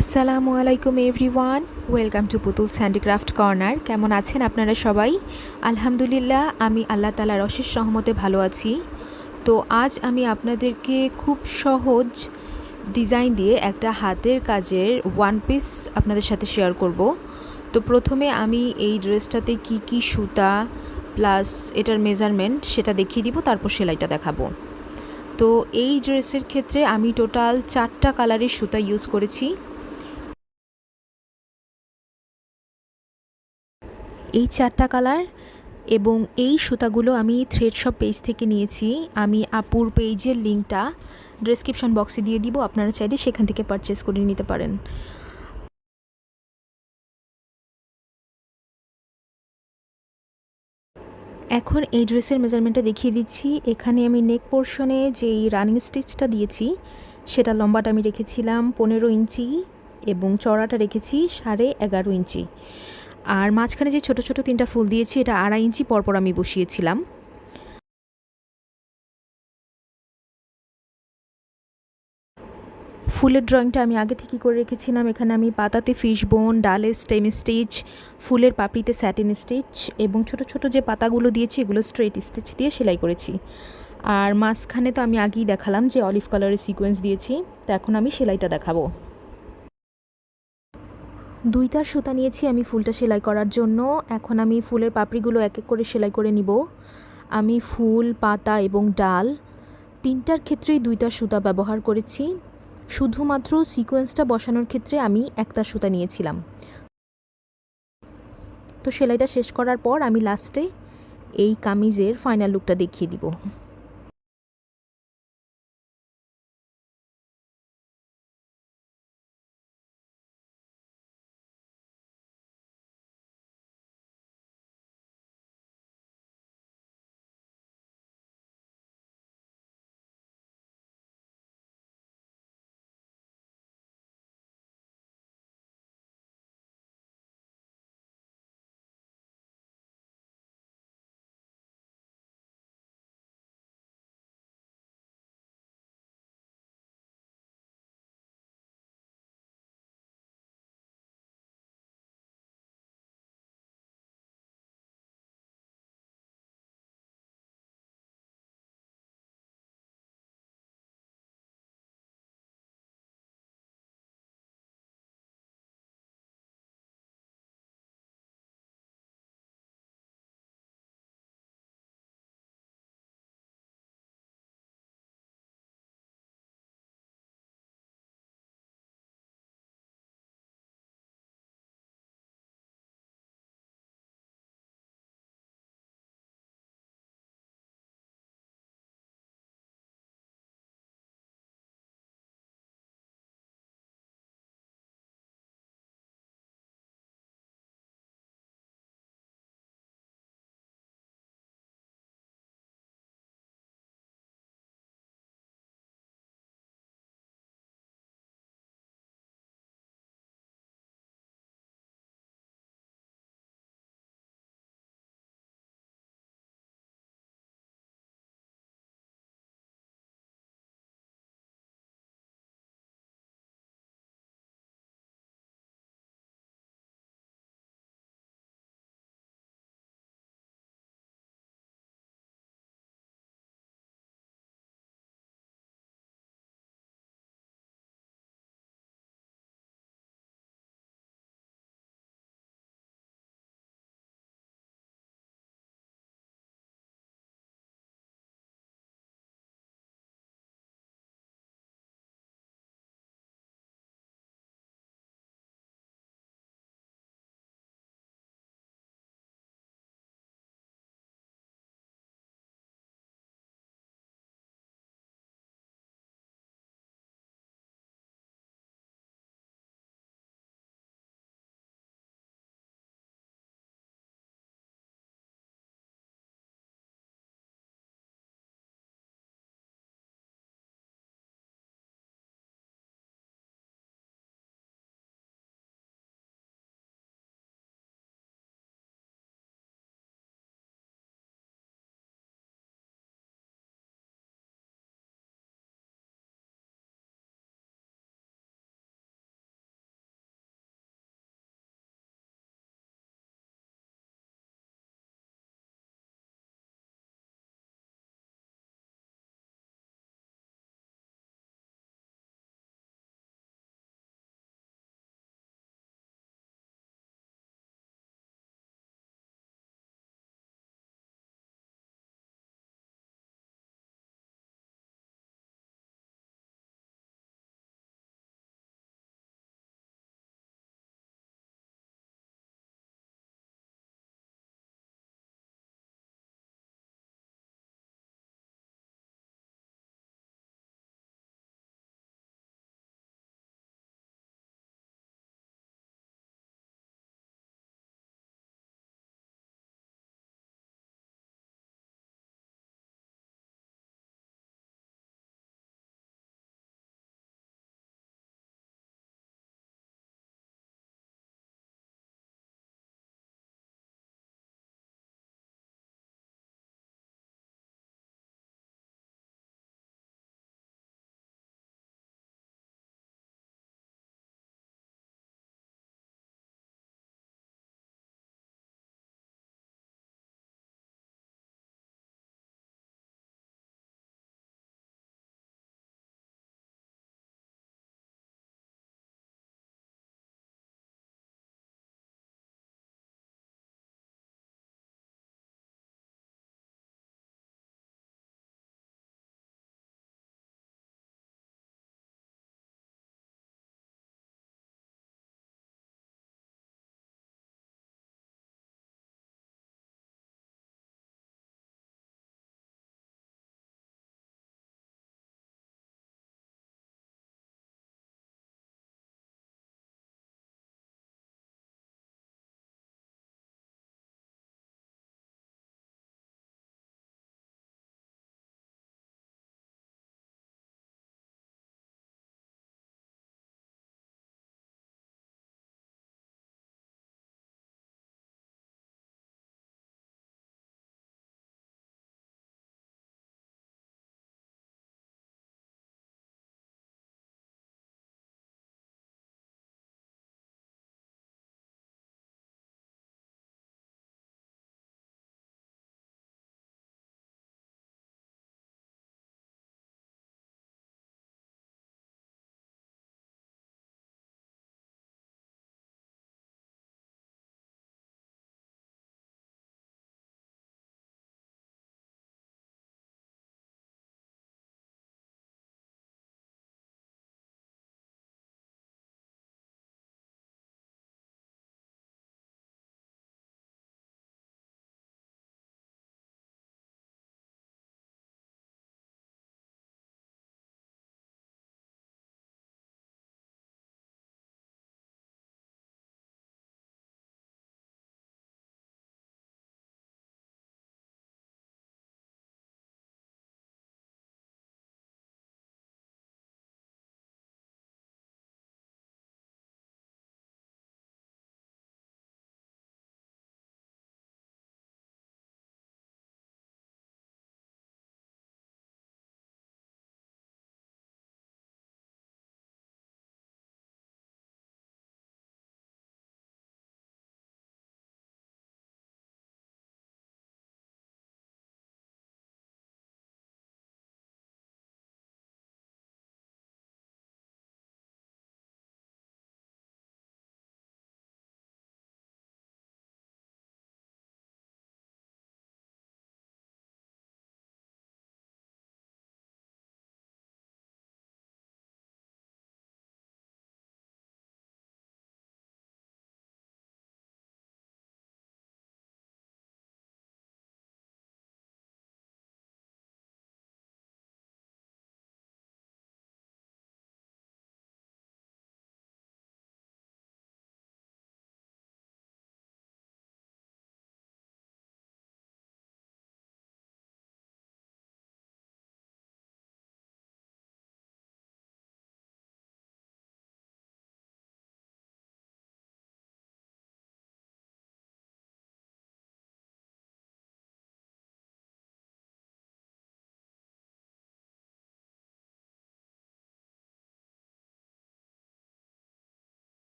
আসসালামু আলাইকুম everyone, welcome to Putul handicraft corner. কেমন আছেন আপনারা সবাই? আলহামদুলিল্লাহ, আমি আল্লাহ তালার অশেষ সহমতে ভালো আছি। তো আজ আমি আপনাদেরকে খুব সহজ ডিজাইন দিয়ে একটা হাতের কাজের ওয়ান পিস আপনাদের সাথে শেয়ার করব। তো প্রথমে আমি এই ড্রেসটাতে কি কি সুতা প্লাস এটার মেজারমেন্ট সেটা দেখিয়ে দিব, তারপর সেলাইটা দেখাবো। তো এই ড্রেসের ক্ষেত্রে আমি টোটাল চারটা কালারের সুতা ইউজ করেছি। এই চারটা কালার এবং এই সুতাগুলো আমি থ্রেড শপ পেজ থেকে নিয়েছি। আমি আপুর পেজের লিঙ্কটা ডিসক্রিপশন বক্সে দিয়ে দিব, আপনারা চাইলে সেখান থেকে পারচেস করে নিতে পারেন। এখন এই ড্রেসের মেজারমেন্টটা দেখিয়ে দিচ্ছি। এখানে আমি নেক পোর্শনে যেই রানিং স্টিচটা দিয়েছি, সেটা লম্বাটা আমি রেখেছিলাম পনেরো ইঞ্চি এবং চড়াটা রেখেছি সাড়ে এগারো ইঞ্চি। আর মাঝখানে যে ছোট ছোট তিনটা ফুল দিয়েছি, এটা আড়াই ইঞ্চি পরপর আমি বসিয়েছিলাম। ফুলের ড্রয়িংটা আমি আগে থেকে করে রেখেছিলাম। এখানে আমি পাতাতে ফিশ বোন, ডালে স্টেম স্টিচ, ফুলের পাপড়িতে স্যাটিন স্টিচ এবং ছোট ছোট যে পাতাগুলো দিয়েছি, এগুলো স্ট্রেট স্টিচ দিয়ে সেলাই করেছি। আর মাঝখানে তো আমি আগেই দেখালাম যে অলিভ কালারের সিকোয়েন্স দিয়েছি, তো এখন আমি সেলাইটা দেখাবো। দুইটার সুতা নিয়েছি আমি ফুলটা সেলাই করার জন্য। এখন আমি ফুলের পাপড়িগুলো এক এক করে সেলাই করে নিব। আমি ফুল, পাতা এবং ডাল তিনটার ক্ষেত্রেই দুইটা সুতা ব্যবহার করেছি। শুধুমাত্র সিকোয়েন্সটা বসানোর ক্ষেত্রে আমি একটা সুতা নিয়েছিলাম। তো সেলাইটা শেষ করার পর আমি লাস্টে এই কামিজের ফাইনাল লুকটা দেখিয়ে দিব।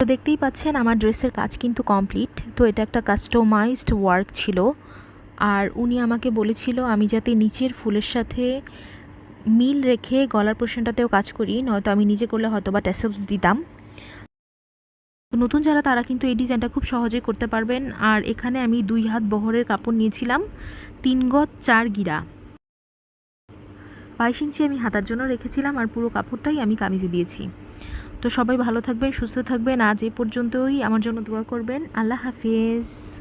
তো দেখতেই পাচ্ছেন আমার ড্রেসের কাজ কিন্তু কমপ্লিট। তো এটা একটা কাস্টমাইজড ওয়ার্ক ছিল। আর উনি আমাকে বলেছিল, আমি যাতে নিচের ফুলের সাথে মিল রেখে গলার পোর্শনটাতেও কাজ করি, নয়তো আমি নিজে করলে হয়তো বা ট্যাসেলস দিতাম। নতুন যারা, তারা কিন্তু এই ডিজাইনটা খুব সহজেই করতে পারবেন। আর এখানে আমি দুই হাত বহরের কাপড় নিয়েছিলাম, তিন গজ চার গিরা। বাইশ ইঞ্চি আমি হাতার জন্য রেখেছিলাম, আর পুরো কাপড়টাই আমি কামিজে দিয়েছি। তো সবাই ভালো থাকবেন, সুস্থ থাকবেন। আজ এ পর্যন্তই। আমার জন্য দোয়া করবেন। আল্লাহ হাফিজ।